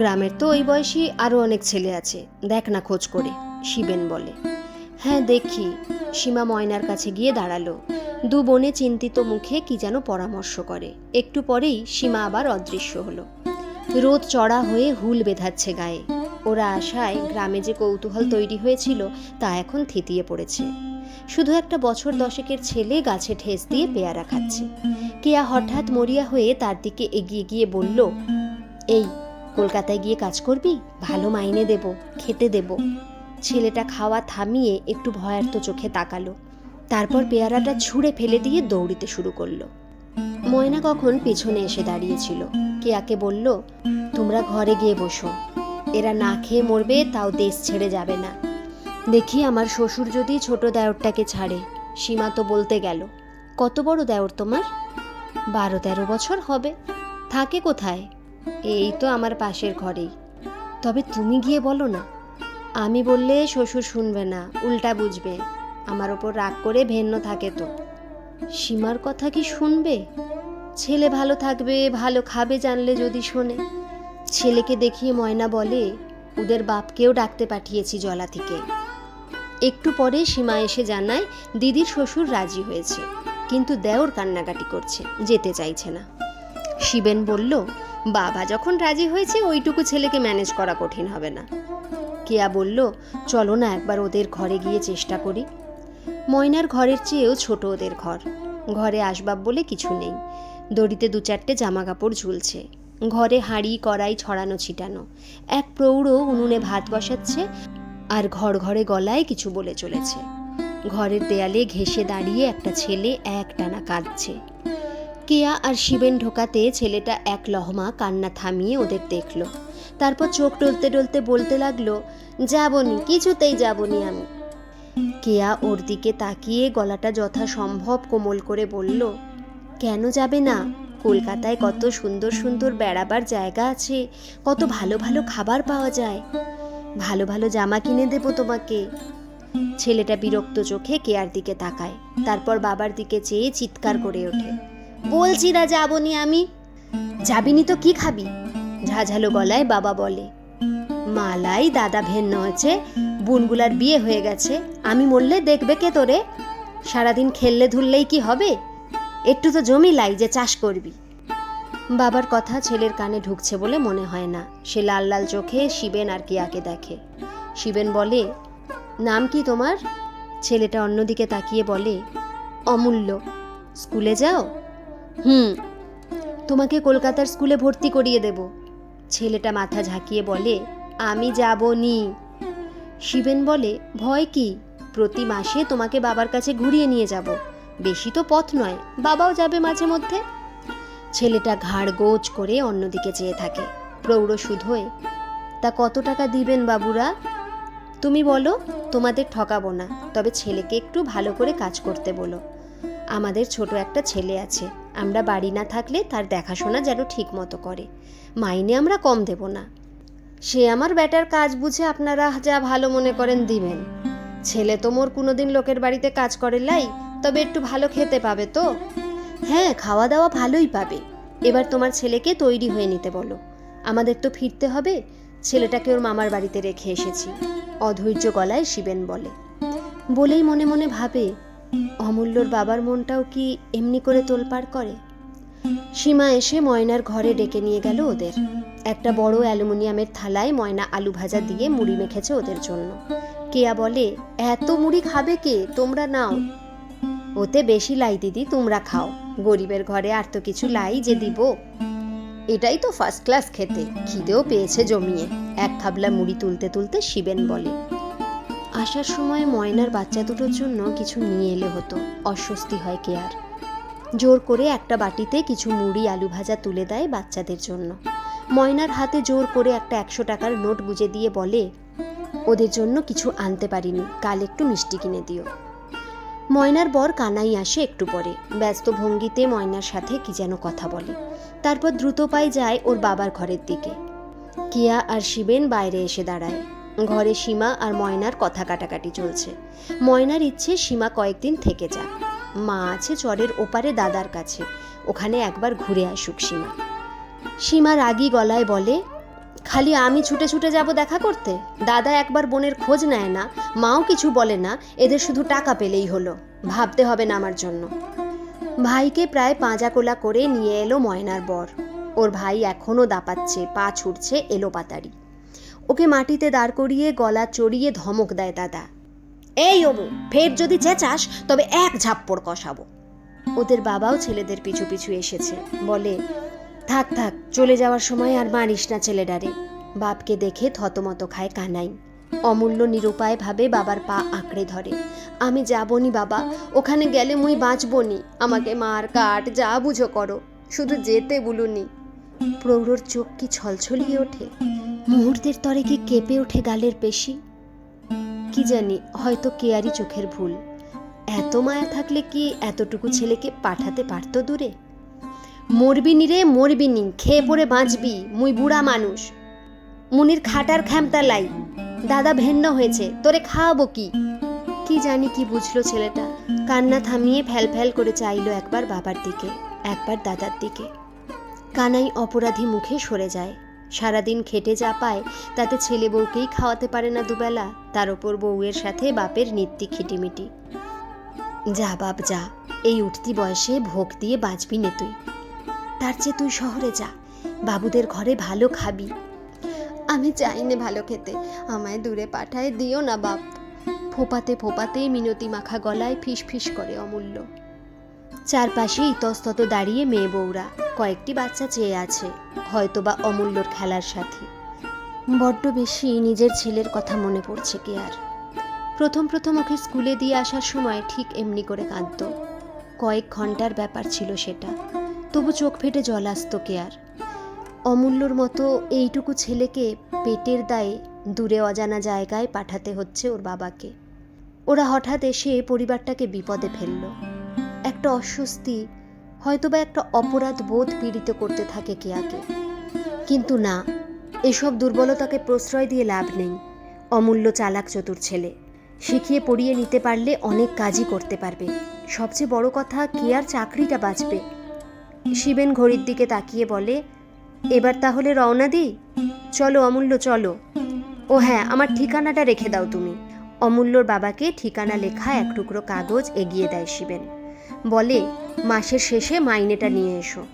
গ্রামের তো ওই বয়সী আরও অনেক ছেলে আছে। দেখ না খোঁজ করে, শিবেন বলে। হ্যাঁ দেখি। সীমা ময়নার কাছে গিয়ে দাঁড়াল। দু বোনে চিন্তিত মুখে কি যেন পরামর্শ করে। একটু পরেই সীমা আবার অদৃশ্য হলো। রোদ চড়া হয়ে হুল বেঁধাচ্ছে গায়ে। ওরা আশায় গ্রামে যে কৌতূহল তৈরি হয়েছিল, তা এখন থিতিয়ে পড়েছে। শুধু একটা বছর দশেকের ছেলে গাছে ঠেস দিয়ে পেয়ারা খাচ্ছে। কেয়া হঠাৎ মরিয়া হয়ে তার দিকে এগিয়ে গিয়ে বলল, এই কলকাতায় গিয়ে কাজ করবি? ভালো মাইনে দেব, খেতে দেব। ছেলেটা খাওয়া থামিয়ে একটু ভয়ার্ত চোখে তাকালো। তারপর পেয়ারাটা ছুঁড়ে ফেলে দিয়ে দৌড়িতে শুরু করল। ময়না কখন পেছনে এসে দাঁড়িয়েছিল। কেয়াকে বলল, তোমরা ঘরে গিয়ে বসো। এরা না খেয়ে মরবে, তাও দেশ ছেড়ে যাবে না। দেখি আমার শ্বশুর যদি ছোট দেওরটাকে ছাড়ে। সীমা তো বলতে গেল, কত বড় দেওর তোমার? বারো তেরো বছর হবে। থাকে কোথায়? এই তো আমার পাশের ঘরেই। তবে তুমি গিয়ে বলো না, আমি বললে শ্বশুর শুনবে না, উল্টা বুঝবে, আমার ওপর রাগ করে ভেন্ন থাকে তো। সীমার কথা কি শুনবে? ছেলে ভালো থাকবে, ভালো খাবে জানলে যদি শোনে। ছেলেকে দেখিয়ে ময়না বলে, ওদের বাপকেও ডাকতে পাঠিয়েছি জলা থেকে। একটু পরে সীমা এসে জানায়, দিদির শ্বশুর রাজি হয়েছে, কিন্তু দেওর কান্নাকাটি করছে, যেতে চাইছে না। শিবেন বলল বাবা যখন রাজি হয়েছে, ওইটুকু ছেলেকে ম্যানেজ করা কঠিন হবে না। কেয়া বলল, চলো না একবার ওদের ঘরে গিয়ে চেষ্টা করি। ময়নার ঘরের চেয়েও ছোট ওদের ঘর। ঘরে আসবাব বলে কিছু নেই। দড়িতে দু চারটে জামা কাপড় ঝুলছে। ঘরে হাঁড়ি, কড়াই, ছড়ানো, ছিটানো। এক প্রৌঢ় উনুনে ভাত বসাচ্ছে আর ঘর ঘরে গলায় কিছু বলে চলেছে। ঘরের দেয়ালে ঘেসে দাঁড়িয়ে একটা ছেলে এক টানা কাঁদছে। কেয়া আর শিবেন ঢোকাতে ছেলেটা এক লহমা কান্না থামিয়ে ওদের দেখল। তারপর চোখ টলতে টলতে বলতে লাগল, যাবনি, কিছুতেই যাবনি আমি। কেয়া ওর দিকে তাকিয়ে গলাটা যথাসম্ভব কোমল করে বলল, কেন যাবে না? কলকাতায় কত সুন্দর সুন্দর বেড়াবার জায়গা আছে, কত ভালো ভালো খাবার পাওয়া যায়। ভালো ভালো জামা কিনে দেব তোমাকে। ছেলেটা বিরক্ত চোখে কেয়ার দিকে তাকায়, তারপর বাবার দিকে চেয়ে চিৎকার করে ওঠে। বলছি না যাবনি আমি। যাবিনি তো কি খাবি? ঝাঝালো গলায় বাবা বলে। মালাই দাদা ভেন্ন হয়েছে বোনগুলার বিয়ে হয়ে গেছে। আমি মরলে দেখবে কে তোরে? সারাদিন খেললে ধুললেই কি হবে? একটু তো জমি লাই যে চাষ করবি। বাবার কথা ছেলের কানে ঢুকছে বলে মনে হয় না। সে লাল লাল চোখে শিবেন আর কিয়াকে দেখে। শিবেন বলে, নাম কি তোমার? ছেলেটা অন্যদিকে তাকিয়ে বলে, অমূল্য। স্কুলে যাও? হুম, তোমাকে কলকাতার স্কুলে ভর্তি করিয়ে দেব। ছেলেটা মাথা ঝাঁকিয়ে বলে, আমি যাব নি। শিবেন বলে, ভয় কি? প্রতি মাসে তোমাকে বাবার কাছে ঘুরিয়ে নিয়ে যাব। বেশি তো পথ নয়, বাবাও যাবে মাঝে মধ্যে। ছেলেটা ঘাড় গোজ করে অন্যদিকে চেয়ে থাকে প্রৌঢ় শুধোয় তা কত টাকা দিবেন বাবুরা? তুমি বলো, তোমাদের ঠকাবো না, তবে ছেলেকে একটু ভালো করে কাজ করতে বলো। আমাদের ছোট একটা ছেলে আছে আমরা বাড়ি না থাকলে তার দেখাশোনা যেন ঠিক মতো করে। মাইনে আমরা কম দেব না। সে আমার ব্যাটার কাজ বুঝে আপনারা যা ভালো মনে করেন দিবেন। ছেলে তো মোর কোনোদিন লোকের বাড়িতে কাজ করে লাই, তবে একটু ভালো খেতে পাবে তো? হ্যাঁ খাওয়া দাওয়া ভালোই পাবে। এবার তোমার ছেলেকে তৈরি হয়ে নিতে বলো। আমাদের তো ফিরতে হবে। ছেলেটাকে ওর মামার বাড়িতে রেখে এসেছি। অধৈর্য গলায় শিবেন বলে। বলেই মনে মনে ভাবে অমূল্যর বাবার মনটাও কি এমনি করে তোলপাড় করে? সীমা এসে ময়নার ঘরে ডেকে নিয়ে গেল ওদের। একটা বড় অ্যালুমিনিয়ামের থালায় ময়না আলু ভাজা দিয়ে মুড়ি মেখেছে ওদের জন্য। কেয়া বলে, এত মুড়ি খাবে কে? তোমরা নাও। ওতে বেশি লাই দিদি, তোমরা খাও। গরিবের ঘরে আর তো কিছু লাই যে দিব। এটাই তো ফার্স্ট ক্লাস খেতে। খিদেও পেয়েছে জমিয়ে। এক খাবলা মুড়ি তুলতে তুলতে শিবেন বলে আসার সময় ময়নার বাচ্চা দুটোর জন্য কিছু নিয়ে এলে হতো, অস্বস্তি হয় কেয়ার। জোর করে একটা বাটিতে কিছু মুড়ি, আলু ভাজা তুলে দেয় বাচ্চাদের জন্য। ময়নার হাতে জোর করে একটা একশো টাকার নোট গুজে দিয়ে বলে, ওদের জন্য কিছু আনতে পারিনি, কাল একটু মিষ্টি কিনে দিও। ময়নার বর কানাই আসে একটু পরে, ব্যস্ত ভঙ্গিতে ময়নার সাথে কি যেন কথা বলে। তারপর দ্রুত পায়ে যায় ওর বাবার ঘরের দিকে। কিয়া আর শিবেন বাইরে এসে দাঁড়ায়। ঘরে সীমা আর ময়নার কথা কাটাকাটি চলছে। ময়নার ইচ্ছে সীমা কয়েকদিন থেকে যাক। মা আছে চরের ওপারে দাদার কাছে। ওখানে একবার ঘুরে আসুক সীমা। সীমা রাগী গলায় বলে, খালি আমি ছুটে ছুটে যাব দেখা করতে? দাদা একবার বোনের খোঁজ নেয় না। মাও কিছু বলে না। এদের শুধু টাকা পেলেই হলো। ভাবতে হবে না আমার জন্য। ভাইকে প্রায় পাঁজাকোলা করে নিয়ে এলো ময়নার বর। ওর ভাই এখনও দাপাচ্ছে, পা ছুটছে এলো পাতারি ওকে মাটিতে দাঁড় করিয়ে গলা চড়িয়ে ধমক দেয় দাদা। এই অবু ফের যদি চেঁচাস, তবে এক ঝাপ্পড় কষাবো। ওদের বাবাও ছেলেদের পিছু পিছু এসেছে। বলে, থাক থাক, চলে যাওয়ার সময় আর মারিস না ছেলেটারে বাপকে দেখে থতমত খায় কানাই। অমূল্য নিরুপায় ভাবে বাবার পা আঁকড়ে ধরে। আমি যাবনি বাবা, ওখানে গেলে মুই বাঁচবনি। আমাকে মার, কাট, যা বুঝো করো, শুধু যেতে বলুনি। প্রৌঢ়র চোখ কি ছলছলিয়ে ওঠে। মুহূর্তের তরে কি কেঁপে ওঠে গালের পেশি? কি জানি, হয়তো কেয়ারি চোখের ভুল। এত মায়া থাকলে কি এতটুকু ছেলেকে পাঠাতে পারতো দূরে? মরবি নি রে, মরবি নি, খেয়ে পড়ে বাঁচবি, মুই বুড়া মানুষ। মুনির খাটার খ্যামতা লাই, দাদা ভেন্ন হয়েছে, তোরে খাওয়াবো কি? কি জানি কি বুঝলো ছেলেটা, কান্না থামিয়ে ফ্যাল ফ্যাল করে চাইলো একবার বাবার দিকে, একবার দাদার দিকে। কানাই অপরাধী মুখে সরে যায়। সারাদিন খেটে যা পায়, তাতে ছেলে বউকেই খাওয়াতে পারে না দুবেলা। তার ওপর বউয়ের সাথে বাপের নিত্যি খিটিমিটি। যা বাপ, যা, এই উঠতি বয়সে ভোগ দিয়ে বাঁচবি নে তুই। তার চেয়ে তুই শহরে যা, বাবুদের ঘরে ভালো খাবি। আমি চাই নে ভালো খেতে, আমায় দূরে পাঠায় দিও না বাপ। ফোপাতে ফোপাতে মিনতি মাখা গলায় ফিস ফিস করে অমূল্য। চারপাশে ইতস্তত দাঁড়িয়ে মেয়ে বউরা কয়েকটি বাচ্চা চেয়ে আছে, হয়তোবা অমূল্যর খেলার সাথে। বড্ড বেশি নিজের ছেলের কথা মনে পড়ছে কে আর। প্রথম প্রথম ওকে স্কুলে দিয়ে আসার সময় ঠিক এমনি করে কাঁদত। কয়েক ঘণ্টার ব্যাপার ছিল সেটা, তবু চোখ ফেটে জল আসতো কে আর। অমূল্যর মতো এইটুকু ছেলেকে পেটের দায়ে দূরে অজানা জায়গায় পাঠাতে হচ্ছে ওর বাবাকে। ওরা হঠাৎ এসে পরিবারটাকে বিপদে ফেলল। একটা অস্বস্তি, হয়তোবা একটা অপরাধ বোধ পীড়িত করতে থাকে কেয়াকে। কিন্তু না, এসব দুর্বলতাকে প্রশ্রয় দিয়ে লাভ নেই। অমূল্য চালাক চতুর ছেলে, শিখিয়ে পড়িয়ে নিতে পারলে অনেক কাজই করতে পারবে। সবচেয়ে বড় কথা কেয়ার চাকরিটা বাঁচবে? শিবেন ঘড়ির দিকে তাকিয়ে বলে, এবার তাহলে রওনা দিই? চলো অমূল্য, চলো। ও হ্যাঁ আমার ঠিকানাটা রেখে দাও তুমি। অমূল্যর বাবাকে ঠিকানা লেখা এক টুকরো কাগজ এগিয়ে দেয় শিবেন। বলে, মাসের শেষে মাইনেটা নিয়ে এসো।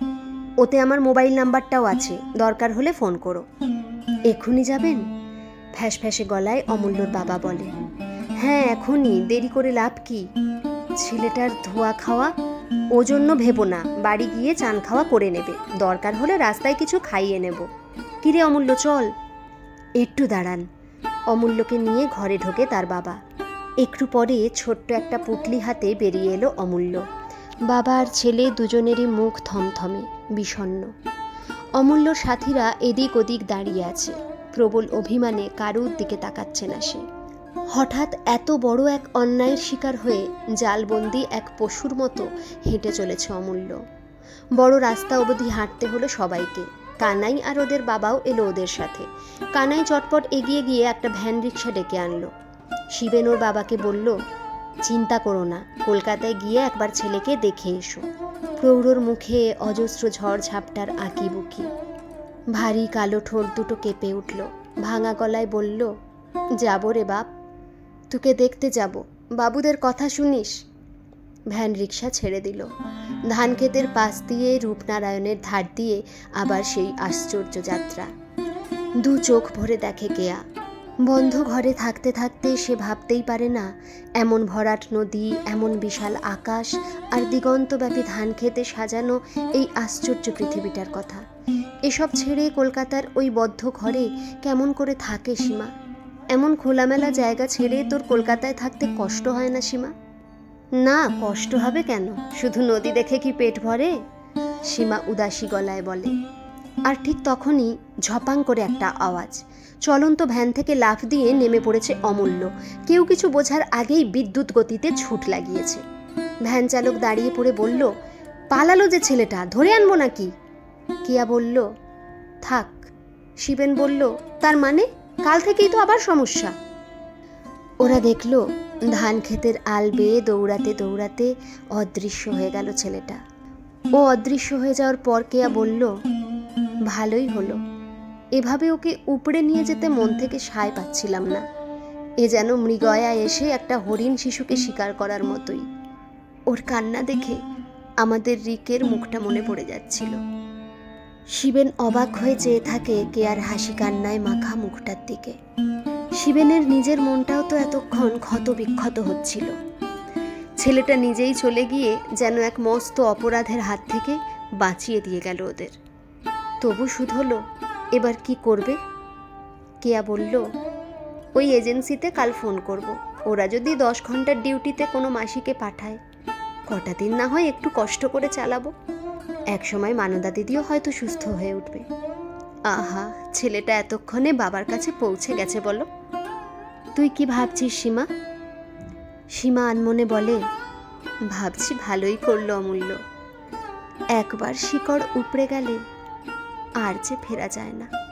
ওতে আমার মোবাইল নাম্বারটাও আছে, দরকার হলে ফোন করো। এক্ষুনি যাবেন? ফ্যাস ফ্যাসে গলায় অমূল্যর বাবা বলে হ্যাঁ এখনই, দেরি করে লাভ কি? ছেলেটার ধোয়া খাওয়া, ও জন্য ভেবো না, বাড়ি গিয়ে চান খাওয়া করে নেবে। দরকার হলে রাস্তায় কিছু খাইয়ে নেব। কিরে অমূল্য, চল। একটু দাঁড়ান। অমূল্যকে নিয়ে ঘরে ঢোকে তার বাবা। একটু পরে ছোট্ট একটা পুটলি হাতে বেরিয়ে এলো অমূল্য। বাবা আর ছেলে দুজনেরই মুখ থমথমে, বিষণ্ণ। অমূল্য সাথীরা এদিক ওদিক দাঁড়িয়ে আছে। প্রবল অভিমানে কারুর দিকে তাকাচ্ছে না সে। হঠাৎ এত বড় এক অন্যায়ের শিকার হয়ে জালবন্দি এক পশুর মতো হেঁটে চলেছে অমূল্য। বড় রাস্তা অবধি হাঁটতে হলো সবাইকে। কানাই আর ওদের বাবাও এলো ওদের সাথে। কানাই চটপট এগিয়ে গিয়ে একটা ভ্যান রিক্সা ডেকে আনলো। শিবেন ওর বাবাকে বলল, চিন্তা করো না, কলকাতায় গিয়ে একবার ছেলেকে দেখে এসো। প্রৌঢ়র মুখে অজস্র ঝড় ঝাপটার আঁকি বুকি। ভারী কালো ঠোঁট দুটো কেঁপে উঠল। ভাঙা গলায় বলল, যাব রে বাপ, তোকে দেখতে যাব। বাবুদের কথা শুনিস? ভ্যান রিক্সা ছেড়ে দিল। ধান ক্ষেতের পাশ দিয়ে রূপনারায়ণের ধার দিয়ে আবার সেই আশ্চর্য যাত্রা। দু চোখ ভরে দেখে কেয়া বন্ধ ঘরে থাকতে থাকতে সে ভাবতেই পারে না, এমন ভরাট নদী, এমন বিশাল আকাশ আর দিগন্তব্যাপী ধান খেতে সাজানো এই আশ্চর্য পৃথিবীটার কথা। এসব ছেড়ে কলকাতার ওই বদ্ধ ঘরে কেমন করে থাকে সীমা? এমন খোলামেলা জায়গা ছেড়ে তোর কলকাতায় থাকতে কষ্ট হয় না সীমা? না, কষ্ট হবে কেন? শুধু নদী দেখে কি পেট ভরে? সীমা উদাসী গলায় বলে। আর ঠিক তখনই ঝপাং করে একটা আওয়াজ। চলন্ত ভ্যান থেকে লাফ দিয়ে নেমে পড়েছে অমূল্য। কেউ কিছু বোঝার আগেই বিদ্যুৎ গতিতে ছুট লাগিয়েছে। ভ্যান চালক দাঁড়িয়ে পড়ে বলল, পালালো যে ছেলেটা, ধরে আনব নাকি? কিয়া বলল, থাক। শিবেন বলল, তার মানে? কাল থেকেই তো আবার সমস্যা। ওরা দেখল, ধান ক্ষেতের আল বেয়ে দৌড়াতে দৌড়াতে অদৃশ্য হয়ে গেল ছেলেটা। ও অদৃশ্য হয়ে যাওয়ার পর কেয়া বলল, ভালোই হলো। এভাবে ওকে উপড়ে নিয়ে যেতে মন থেকে সায় পাচ্ছিলাম না। এ যেন মৃগয়া এসে একটা হরিণ শিশুকে শিকার করার মতোই। ওর কান্না দেখে আমাদের রিকের মুখটা মনে পড়ে যাচ্ছিল। শিবেন অবাক হয়ে চেয়ে থাকে কে আর হাসি কান্নায় মাখা মুখটার দিকে। শিবেনের নিজের মনটাও তো এতক্ষণ ক্ষত বিক্ষত হচ্ছিল। ছেলেটা নিজেই চলে গিয়ে যেন এক মস্ত অপরাধের হাত থেকে বাঁচিয়ে দিয়ে গেল ওদের। তবু শুধ হলো এবার কি করবে? কেয়া বলল, ওই এজেন্সিতে কাল ফোন করব। ওরা যদি দশ ঘণ্টার ডিউটিতে কোনো মাসিকে পাঠায়, কটা দিন না হয় একটু কষ্ট করে চালাবো। এক সময় মানদা দিদিও হয়তো সুস্থ হয়ে উঠবে। আহা, ছেলেটা এতক্ষণে বাবার কাছে পৌঁছে গেছে বলো। তুই কি ভাবছিস সীমা? সীমা আনমনে বলে, ভাবছি ভালোই করল অমূল্য। একবার শিকড় উপড়ে গেলে আর যে ফেরা যায় না।